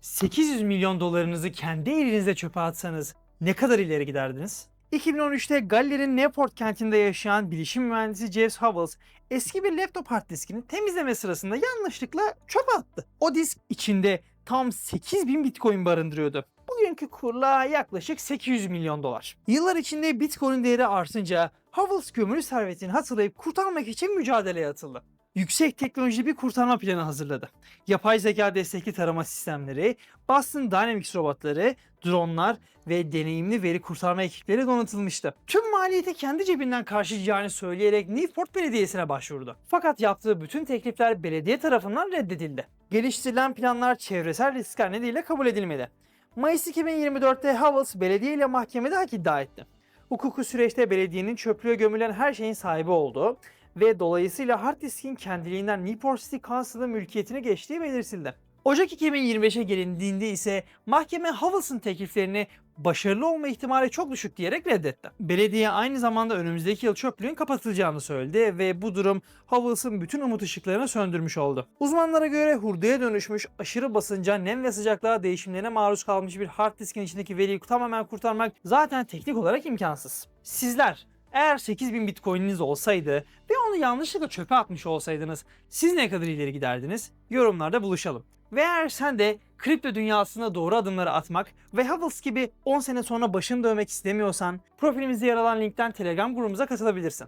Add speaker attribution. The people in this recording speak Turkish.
Speaker 1: 800 milyon dolarınızı kendi elinizle çöpe atsanız ne kadar ileri giderdiniz? 2013'te Galler'in Newport kentinde yaşayan bilişim mühendisi Jeff Howells eski bir laptop hard diskini temizleme sırasında yanlışlıkla çöpe attı. O disk içinde tam 8000 bitcoin barındırıyordu. Bugünkü kurla yaklaşık 800 milyon dolar. Yıllar içinde bitcoin değeri artınca Howells gömülü servetini hatırlayıp kurtarmak için mücadeleye atıldı. Yüksek teknolojili bir kurtarma planı hazırladı. Yapay zeka destekli tarama sistemleri, Boston Dynamics robotları, dronlar ve deneyimli veri kurtarma ekipleri donatılmıştı. Tüm maliyeti kendi cebinden karşılayacağını söyleyerek Newport Belediyesi'ne başvurdu. Fakat yaptığı bütün teklifler belediye tarafından reddedildi. Geliştirilen planlar çevresel riskler nedeniyle kabul edilmedi. Mayıs 2024'te Havels belediye ile mahkemede hak iddia etti. Hukuki süreçte belediyenin çöplüğe gömülen her şeyin sahibi olduğu ve dolayısıyla hard diskin kendiliğinden Newport City Council'ın mülkiyetine geçtiği belirtildi. Ocak 2025'e gelindiğinde ise mahkeme Havels'ın tekliflerini başarılı olma ihtimali çok düşük diyerek reddetti. Belediye aynı zamanda önümüzdeki yıl çöplüğün kapatılacağını söyledi ve bu durum Havels'ın bütün umut ışıklarını söndürmüş oldu. Uzmanlara göre hurdaya dönüşmüş, aşırı basınca, nem ve sıcaklığa değişimlerine maruz kalmış bir hard diskin içindeki veriyi tamamen kurtarmak zaten teknik olarak imkansız. Sizler eğer 8000 bitcoin'iniz olsaydı onu yanlışlıkla çöpe atmış olsaydınız siz ne kadar ileri giderdiniz? Yorumlarda buluşalım. Ve eğer sen de kripto dünyasına doğru adımları atmak ve Havels gibi 10 sene sonra başını dövmek istemiyorsan profilimizde yer alan linkten Telegram grubumuza katılabilirsin.